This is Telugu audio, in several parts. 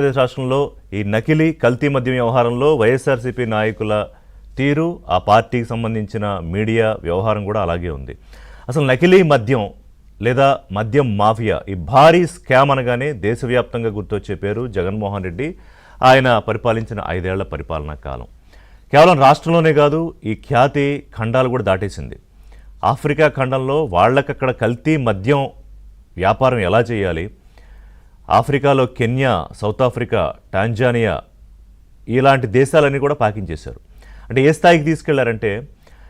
ఆంధ్రప్రదేశ్ రాష్ట్రంలో ఈ నకిలీ కల్తీ మద్యం వ్యవహారంలో వైఎస్ఆర్సీపీ నాయకుల తీరు ఆ పార్టీకి సంబంధించిన మీడియా వ్యవహారం కూడా అలాగే ఉంది. అసలు నకిలీ మద్యం లేదా మద్యం మాఫియా ఈ భారీ స్కామ్ అనగానే దేశవ్యాప్తంగా గుర్తొచ్చే పేరు జగన్మోహన్ రెడ్డి ఆయన పరిపాలించిన ఐదేళ్ళ పరిపాలనా కాలం. కేవలం రాష్ట్రంలోనే కాదు ఈ ఖ్యాతి ఖండాలు కూడా దాటేసింది. ఆఫ్రికా ఖండంలో వాళ్ళకక్కడ కల్తీ మద్యం వ్యాపారం ఎలా చేయాలి? ఆఫ్రికాలో కెన్యా సౌత్ ఆఫ్రికా టాంజానియా ఇలాంటి దేశాలన్నీ కూడా పాకించేశారు అంటే ఏ స్థాయికి తీసుకెళ్ళారంటే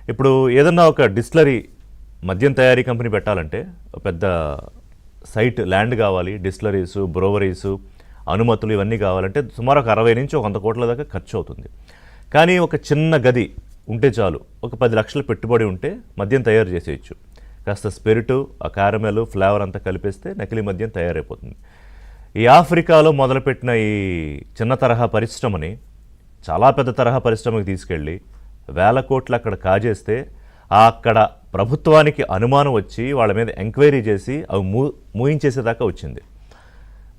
ఇప్పుడు ఏదన్నా ఒక డిస్టిలరీ మద్యం తయారీ కంపెనీ పెట్టాలంటే పెద్ద సైట్ ల్యాండ్ కావాలి డిస్టిలరీస్ బ్రోవరీస్ అనుమతులు ఇవన్నీ కావాలంటే సుమారు ఒక అరవై నుంచి ఒక వంద కోట్ల దాకా ఖర్చు అవుతుంది. కానీ ఒక చిన్న గది ఉంటే చాలు ఒక పది లక్షల పెట్టుబడి ఉంటే మద్యం తయారు చేసేయచ్చు. కాస్త స్పిరిటు ఆ క్యారమెల్ ఫ్లేవర్ అంతా కలిపేస్తే నకిలీ మద్యం తయారైపోతుంది. ఈ ఆఫ్రికాలో మొదలుపెట్టిన ఈ చిన్న తరహా పరిశ్రమని చాలా పెద్ద తరహా పరిశ్రమకి తీసుకెళ్ళి వేల కోట్లు అక్కడ కాజేస్తే అక్కడ ప్రభుత్వానికి అనుమానం వచ్చి వాళ్ళ మీద ఎంక్వైరీ చేసి అవి మూ మూయించేసేదాకా వచ్చింది.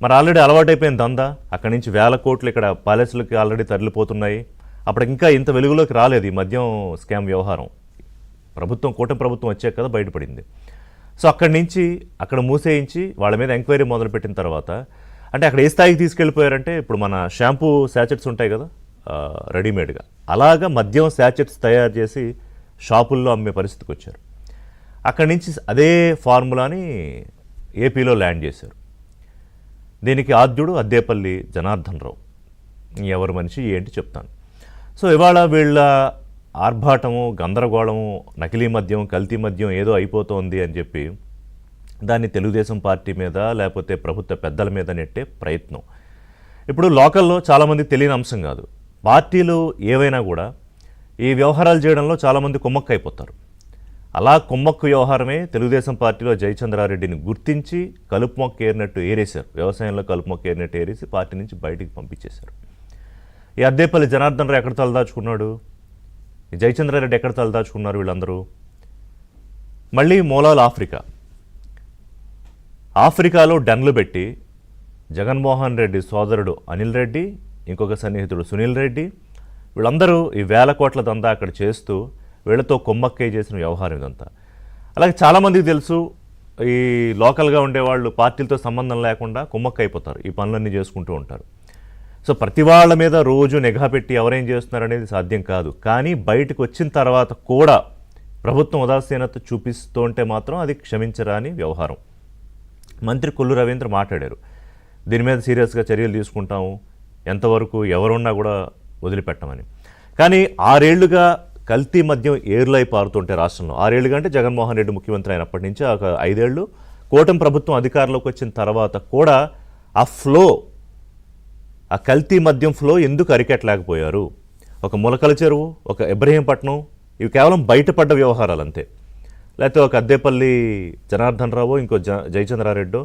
మరి ఆల్రెడీ అలవాటైపోయిన దందా. అక్కడి నుంచి వేల కోట్లు ఇక్కడ ప్యాలెస్లకి ఆల్రెడీ తరలిపోతున్నాయి. అప్పుడు ఇంకా ఇంత వెలుగులోకి రాలేదు ఈ మద్యం స్కామ్ వ్యవహారం. ప్రభుత్వం కూటమి ప్రభుత్వం వచ్చాక కదా బయటపడింది. సో అక్కడి నుంచి అక్కడ మూసేయించి వాళ్ళ మీద ఎంక్వైరీ మొదలుపెట్టిన తర్వాత అంటే అక్కడ ఏ స్థాయికి తీసుకెళ్ళిపోయారంటే ఇప్పుడు మన షాంపూ శాచెట్స్ ఉంటాయి కదా రెడీమేడ్గా. అలాగా మద్యం శాచెట్స్ తయారు చేసి షాపుల్లో అమ్మే పరిస్థితికి వచ్చారు. అక్కడి నుంచి అదే ఫార్ములాని ఏపీలో ల్యాండ్ చేశారు. దీనికి ఆద్యుడు అద్దేపల్లి జనార్దన్ రావు. ఎవరు మనిషి ఏంటి చెప్తాను. సో ఇవాళ వీళ్ళ ఆర్భాటము గందరగోళము నకిలీ మద్యం కల్తీ మద్యం ఏదో అయిపోతోంది అని చెప్పి దాన్ని తెలుగుదేశం పార్టీ మీద లేకపోతే ప్రభుత్వ పెద్దల మీద నెట్టే ప్రయత్నం. ఇప్పుడు లోకల్లో చాలామంది తెలియని అంశం కాదు. పార్టీలు ఏవైనా కూడా ఈ వ్యవహారాలు చేయడంలో చాలామంది కుమ్మక్కు అయిపోతారు అలా కుమ్మక్కు వ్యవహారమే తెలుగుదేశం పార్టీలో జయచంద్రారెడ్డిని గుర్తించి కలుపు మొక్క ఏరినట్టు ఏరేశారు. వ్యవసాయంలో కలుపు మొక్క ఏరినట్టు ఏరేసి పార్టీ నుంచి బయటికి పంపించేశారు. ఈ అద్దేపల్లి జనార్దన్ రావు ఎక్కడ తలదాచుకున్నాడు? ఈ జయచంద్రారెడ్డి ఎక్కడ తలదాచుకున్నారు వీళ్ళందరూ? మళ్ళీ మూలాలు ఆఫ్రికా. ఆఫ్రికాలో డన్లు పెట్టి జగన్మోహన్ రెడ్డి సోదరుడు అనిల్ రెడ్డి ఇంకొక సన్నిహితుడు సునీల్ రెడ్డి వీళ్ళందరూ ఈ వేల కోట్ల దందా అక్కడ చేస్తూ వీళ్ళతో కొమ్మక్కై చేసిన వ్యవహారం ఇదంతా. అలాగే చాలామందికి తెలుసు ఈ లోకల్గా ఉండేవాళ్ళు పార్టీలతో సంబంధం లేకుండా కుమ్మక్క అయిపోతారు ఈ పనులన్నీ చేసుకుంటూ ఉంటారు. సో ప్రతి వాళ్ళ మీద రోజు నిఘా పెట్టి ఎవరేం చేస్తున్నారు అనేది సాధ్యం కాదు. కానీ బయటకు వచ్చిన తర్వాత కూడా ప్రభుత్వం ఉదాసీనత చూపిస్తుంటే మాత్రం అది క్షమించరాని వ్యవహారం. మంత్రి కొల్లు రవీంద్ర మాట్లాడారు. దీని మీద సీరియస్గా చర్యలు తీసుకుంటాము. ఎంతవరకు ఎవరున్నా కూడా వదిలిపెట్టమని. కానీ ఆరేళ్ళుగా కల్తీ మద్యం ఏర్లై పారుతుంటే రాష్ట్రంలో. ఆరేళ్ళుగా అంటే జగన్మోహన్ రెడ్డి ముఖ్యమంత్రి అయినప్పటి నుంచి ఒక ఐదేళ్ళు కూటమి ప్రభుత్వం అధికారంలోకి వచ్చిన తర్వాత కూడా ఆ ఫ్లో ఆ కల్తీ మద్యం ఫ్లో ఎందుకు అరికెట్టలేకపోయారు? ఒక ములకల చెరువు ఒక ఇబ్రహీంపట్నం ఇవి కేవలం బయటపడ్డ వ్యవహారాలు అంతే లేకపోతే ఒక అద్దేపల్లి జనార్దన్రావు ఇంకో జ జయచంద్రారెడ్డో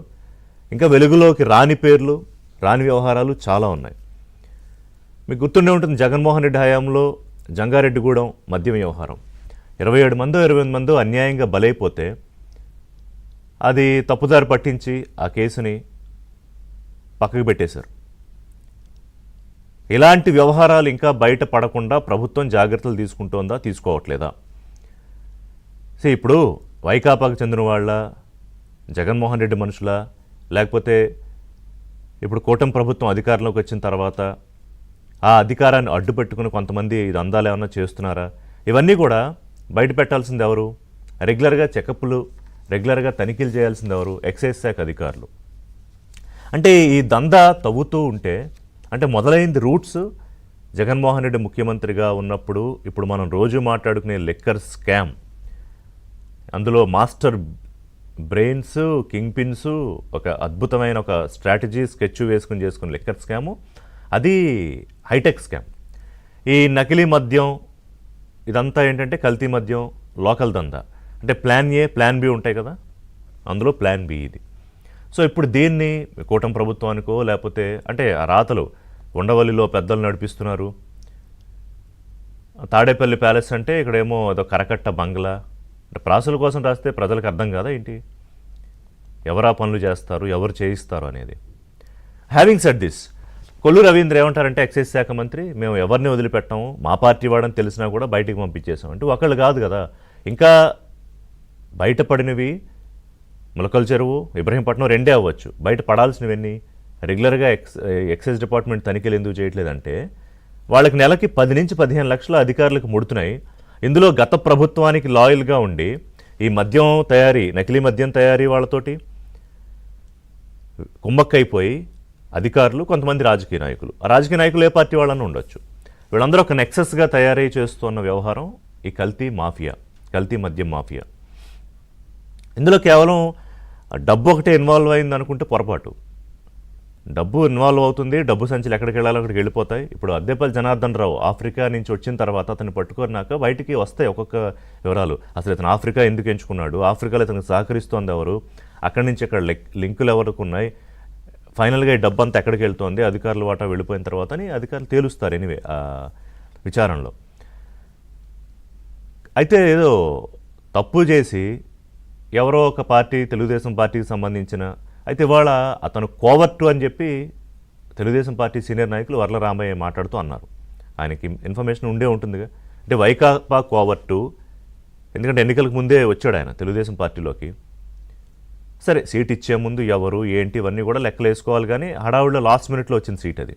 ఇంకా వెలుగులోకి రాని పేర్లు రాని వ్యవహారాలు చాలా ఉన్నాయి. మీకు గుర్తుండే ఉంటుంది జగన్మోహన్ రెడ్డి హయాంలో జంగారెడ్డిగూడెం మద్యం వ్యవహారం. ఇరవై ఏడు మందో ఇరవై ఎనిమిది మందో అన్యాయంగా బలైపోతే అది తప్పుదారి పట్టించి ఆ కేసుని పక్కకు పెట్టేశారు. ఇలాంటి వ్యవహారాలు ఇంకా బయట పడకుండా ప్రభుత్వం జాగ్రత్తలు తీసుకుంటోందా తీసుకోవట్లేదా? సో ఇప్పుడు వైకాపాకు చెందిన వాళ్ళ జగన్మోహన్ రెడ్డి మనుషుల లేకపోతే ఇప్పుడు కూటమి ప్రభుత్వం అధికారంలోకి వచ్చిన తర్వాత ఆ అధికారాన్ని అడ్డుపెట్టుకుని కొంతమంది ఇది అందాలు ఏమన్నా చేస్తున్నారా? ఇవన్నీ కూడా బయట పెట్టాల్సింది ఎవరు? రెగ్యులర్గా చెకప్లు రెగ్యులర్గా తనిఖీలు చేయాల్సింది ఎవరు? ఎక్సైజ్ శాఖ అధికారులు. అంటే ఈ దందా తవ్వుతూ ఉంటే అంటే మొదలైంది రూట్స్ జగన్మోహన్ రెడ్డి ముఖ్యమంత్రిగా ఉన్నప్పుడు ఇప్పుడు మనం రోజు మాట్లాడుకునే లెక్కర్ స్కామ్. అందులో మాస్టర్ బ్రెయిన్స్ కింగ్ పిన్స్ ఒక అద్భుతమైన ఒక స్ట్రాటజీ స్కెచ్ వేసుకుని చేసుకుని లెక్కర్ స్కాము. అది హైటెక్ స్కామ్. ఈ నకిలీ మద్యం ఇదంతా ఏంటంటే కల్తీ మద్యం లోకల్ దందా. అంటే ప్లాన్ ఏ ప్లాన్ బి ఉంటాయి కదా? అందులో ప్లాన్ బి ఇది. సో ఇప్పుడు దీన్ని? కూటమి ప్రభుత్వానికో లేకపోతే అంటే ఆ రాతలు ఉండవల్లిలో పెద్దలు నడిపిస్తున్నారు. తాడేపల్లి ప్యాలెస్ అంటే ఇక్కడేమో అదో కరకట్ట బంగ్లా ప్రాసుల కోసం రాస్తే ప్రజలకు అర్థం కాదా ఏంటి? ఎవరా పనులు చేస్తారు ఎవరు చేయిస్తారు అనేది. Having set this Kollu Ravindra ఏమంటారంటే ఎక్సైజ్ శాఖ మంత్రి మేము ఎవరిని వదిలిపెట్టాము మా పార్టీ వాడని తెలిసినా కూడా బయటికి పంపించేసాం అంటే ఒకళ్ళు కాదు కదా. ఇంకా బయటపడినవి ములకల చెరువు ఇబ్రహీంపట్నం రెండే అవ్వచ్చు. బయట పడాల్సినవన్నీ రెగ్యులర్గా ఎక్స్ ఎక్సైజ్ డిపార్ట్మెంట్ తనిఖీలు ఎందుకు చేయట్లేదంటే వాళ్ళకి నెలకి పది నుంచి పదిహేను లక్షల అధికారులకు ముడుతున్నాయి. ఇందులో గత ప్రభుత్వానికి లాయల్గా ఉండి ఈ మద్యం తయారీ నకిలీ మద్యం తయారీ వాళ్ళతోటి కుమ్మక్కైపోయి అధికారులు కొంతమంది రాజకీయ నాయకులు. ఆ రాజకీయ నాయకులు ఏ పార్టీ వాళ్ళని ఉండొచ్చు. వీళ్ళందరూ ఒక నెక్సెస్గా తయారై చేస్తున్న వ్యవహారం ఈ కల్తీ మాఫియా కల్తీ మద్యం మాఫియా. ఇందులో కేవలం డబ్బు ఒకటే ఇన్వాల్వ్ అయింది అనుకుంటే పొరపాటు. డబ్బు ఇన్వాల్వ్ అవుతుంది డబ్బు సంచులు ఎక్కడికి వెళ్ళాలో అక్కడికి వెళ్ళిపోతాయి. ఇప్పుడు అద్దెపల్లి జనార్దన్ రావు ఆఫ్రికా నుంచి వచ్చిన తర్వాత అతను పట్టుకున్నాక బయటికి వస్తాయి ఒక్కొక్క వివరాలు. అసలు ఇతను ఆఫ్రికా ఎందుకు ఎంచుకున్నాడు? ఆఫ్రికాలో ఇతనికి సహకరిస్తోంది ఎవరు? అక్కడి నుంచి ఇక్కడ లింకులు ఎవరికి ఉన్నాయి? ఫైనల్గా ఈ డబ్బు అంతా ఎక్కడికి వెళ్తోంది? అధికారులు వాటా వెళ్ళిపోయిన తర్వాత అని అధికారులు తేలుస్తారు ఎనివే విచారణలో. అయితే ఏదో తప్పు చేసి ఎవరో ఒక పార్టీ తెలుగుదేశం పార్టీకి సంబంధించిన అయితే ఇవాళ అతను కోవర్టు అని చెప్పి తెలుగుదేశం పార్టీ సీనియర్ నాయకులు వర్ల రామయ్య మాట్లాడుతూ అన్నారు. ఆయనకి ఇన్ఫర్మేషన్ ఉండే ఉంటుందిగా. అంటే వైకాపా కోవర్టు ఎందుకంటే ఎన్నికలకు ముందే వచ్చాడు ఆయన తెలుగుదేశం పార్టీలోకి. సరే సీట్ ఇచ్చే ముందు ఎవరు ఏంటి ఇవన్నీ కూడా లెక్కలు వేసుకోవాలి కానీ హడావుడిలో లాస్ట్ మినిట్లో వచ్చిన సీట్ అది.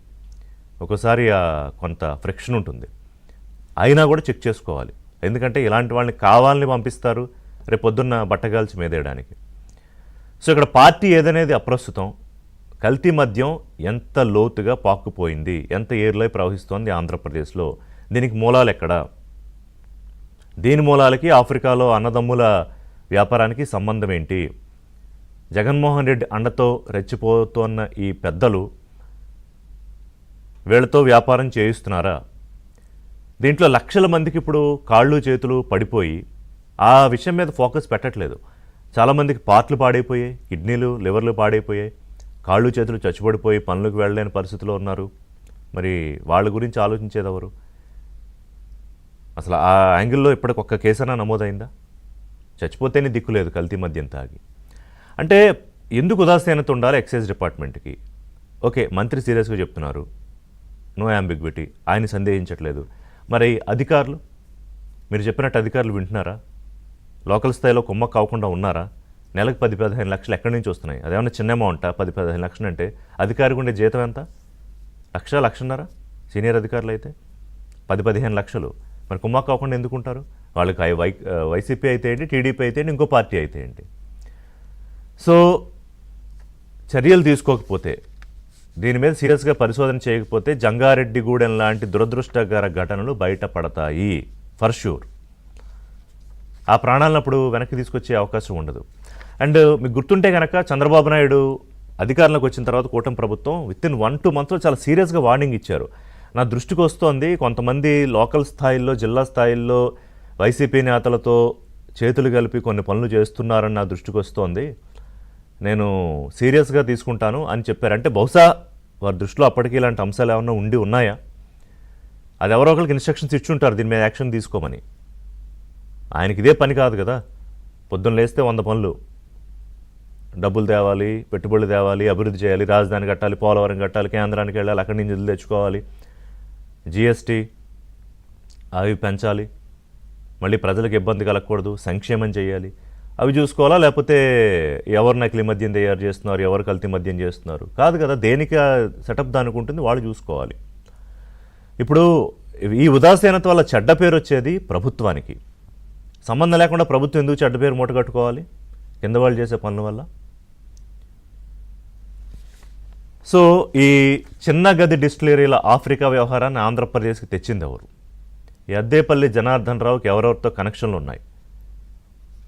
ఒకసారి కొంత ఫ్రిక్షన్ ఉంటుంది. అయినా కూడా చెక్ చేసుకోవాలి. ఎందుకంటే ఇలాంటి వాళ్ళని కావాలని పంపిస్తారు. రేపు పొద్దున్న బట్టగాల్చి మీదేయడానికి. సో ఇక్కడ పార్టీ ఏదనేది అప్రస్తుతం కల్తీ మద్యం ఎంత లోతుగా పాకుపోయింది ఎంత ఏర్లై ప్రవహిస్తోంది ఆంధ్రప్రదేశ్లో దీనికి మూలాలు ఎక్కడ? దీని మూలాలకి ఆఫ్రికాలో అన్నదమ్ముల వ్యాపారానికి సంబంధం ఏంటి జగన్మోహన్ రెడ్డి అండతో రెచ్చిపోతున్న ఈ పెద్దలు వీళ్ళతో వ్యాపారం చేయిస్తున్నారా? దీంట్లో లక్షల మందికి ఇప్పుడు కాళ్ళు చేతులు పడిపోయి ఆ విషయం మీద ఫోకస్ పెట్టట్లేదు. చాలామందికి పార్ట్లు పాడైపోయాయి కిడ్నీలు లివర్లు పాడైపోయాయి కాళ్ళు చేతులు చచ్చిపడిపోయి పనులకు వెళ్ళలేని పరిస్థితిలో ఉన్నారు. మరి వాళ్ళ గురించి ఆలోచించేది ఎవరు? అసలు ఆ యాంగిల్లో ఇప్పటికి ఒక్క కేసైనా నమోదైందా? చచ్చిపోతేనే దిక్కు లేదు కల్తీ మద్యం తాగి. అంటే ఎందుకు ఉదాసీనత ఉండాలి ఎక్సైజ్ డిపార్ట్మెంట్కి? ఓకే మంత్రి సీరియస్గా చెప్తున్నారు. నో యాంబిగ్విటీ ఆయన సందేహించట్లేదు. మరి అధికారులు? మీరు చెప్పినట్టు అధికారులు వింటున్నారా? లోకల్ స్థాయిలో కుమ్మక్క కాకుండా ఉన్నారా? నెలకు పది పదిహేను లక్షలు ఎక్కడి నుంచి వస్తున్నాయి? అదేమన్నా చిన్న అమౌంట్ పది పదిహేను లక్షలు అంటే అధికారికి ఉండే జీతం ఎంత? లక్ష లక్షన్నర? సీనియర్ అధికారులు అయితే? పది పదిహేను లక్షలు. మరి కుమ్మక్క కాకుండా ఎందుకుంటారు? వాళ్ళకి వై వైసీపీ అయితే ఏంటి? టీడీపీ అయితే ఏంటి? ఇంకో పార్టీ అయితే ఏంటి? సో చర్యలు తీసుకోకపోతే దీని మీద సీరియస్గా పరిశోధన చేయకపోతే జంగారెడ్డిగూడెం లాంటి దురదృష్టకర ఘటనలు బయటపడతాయి. ఫర్ షూర్ ఆ ప్రాణాలను అప్పుడు వెనక్కి తీసుకొచ్చే అవకాశం ఉండదు. అండ్ మీకు గుర్తుంటే కనుక చంద్రబాబు నాయుడు అధికారంలోకి వచ్చిన తర్వాత కూటమి ప్రభుత్వం విత్ ఇన్ వన్ టూ మంత్స్లో చాలా సీరియస్గా వార్నింగ్ ఇచ్చారు. నా దృష్టికి వస్తోంది కొంతమంది లోకల్ స్థాయిల్లో జిల్లా స్థాయిల్లో వైసీపీ నేతలతో చేతులు కలిపి కొన్ని పనులు చేస్తున్నారని నా దృష్టికి వస్తోంది. నేను సీరియస్గా తీసుకుంటాను అని చెప్పారు. అంటే బహుశా వారి దృష్టిలో అప్పటికి ఇలాంటి అంశాలు ఏమైనా ఉండి ఉన్నాయా? అది ఎవరో ఒకరికి ఇన్స్ట్రక్షన్స్ ఇచ్చుంటారు దీని మీద యాక్షన్ తీసుకోమని. ఆయనకి ఇదే పని కాదు కదా. పొద్దున్న లేస్తే వంద పనులు. డబ్బులు తేవాలి పెట్టుబడులు తేవాలి అభివృద్ధి చేయాలి రాజధాని కట్టాలి పోలవరం కట్టాలి కేంద్రానికి వెళ్ళాలి అక్కడి నుంచి నిధులు తెచ్చుకోవాలి. జిఎస్టీ అవి పెంచాలి. మళ్ళీ ప్రజలకు ఇబ్బంది కలగకూడదు సంక్షేమం చేయాలి. అవి చూసుకోవాలా? లేకపోతే ఎవరు నకిలీ మద్యం తయారు చేస్తున్నారు ఎవరు కల్తీ మద్యం చేస్తున్నారు? కాదు కదా దేనికి సెటప్ దానికి ఉంటుంది వాళ్ళు చూసుకోవాలి. ఇప్పుడు ఈ ఉదాసీనత వల్ల చెడ్డ పేరు వచ్చేది ప్రభుత్వానికి. సంబంధం లేకుండా ప్రభుత్వం ఎందుకు చెడ్డ పేరు మూట కట్టుకోవాలి? కింద వాళ్ళు చేసే పనుల వల్ల? సో ఈ చిన్న గది డిస్టిలరీల ఆఫ్రికా వ్యవహారాన్ని ఆంధ్రప్రదేశ్కి తెచ్చింది ఎవరు? ఈ జనార్దన్ రావుకి ఎవరెవరితో కనెక్షన్లు ఉన్నాయి?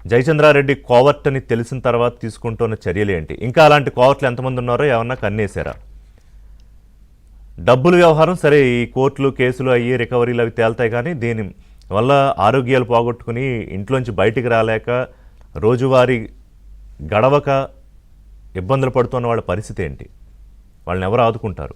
జయచంద్రారెడ్డి కోవర్ట్ అని తెలిసిన తర్వాత తీసుకుంటున్న చర్యలు ఏంటి? ఇంకా అలాంటి కోవర్ట్లు ఎంతమంది ఉన్నారో ఏమన్నా కన్నేశారా? డబ్బుల వ్యవహారం సరే ఈ కోర్టులు కేసులు అయ్యి రికవరీలు అవి తేల్తాయి కానీ దీని వల్ల ఆరోగ్యాలు పోగొట్టుకుని ఇంట్లోంచి బయటికి రాలేక రోజువారీ గడవక ఇబ్బందులు పడుతున్న వాళ్ళ పరిస్థితి ఏంటి? వాళ్ళని ఎవరు ఆదుకుంటారు?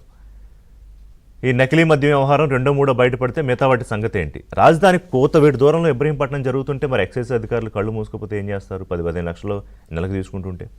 ఈ నకిలీ మద్య వ్యవహారం రెండో మూడో బయటపడితే మిగతా వాటి సంగతి ఏంటి? రాజధాని కోతవేటి దూరంలో ఇబ్రహీంపట్నం జరుగుతుంటే మరి ఎక్సైజ్ అధికారులు కళ్ళు మూసుకపోతే ఏం చేస్తారు? పది పదిహేను లక్షలు నెలకు తీసుకుంటుంటే?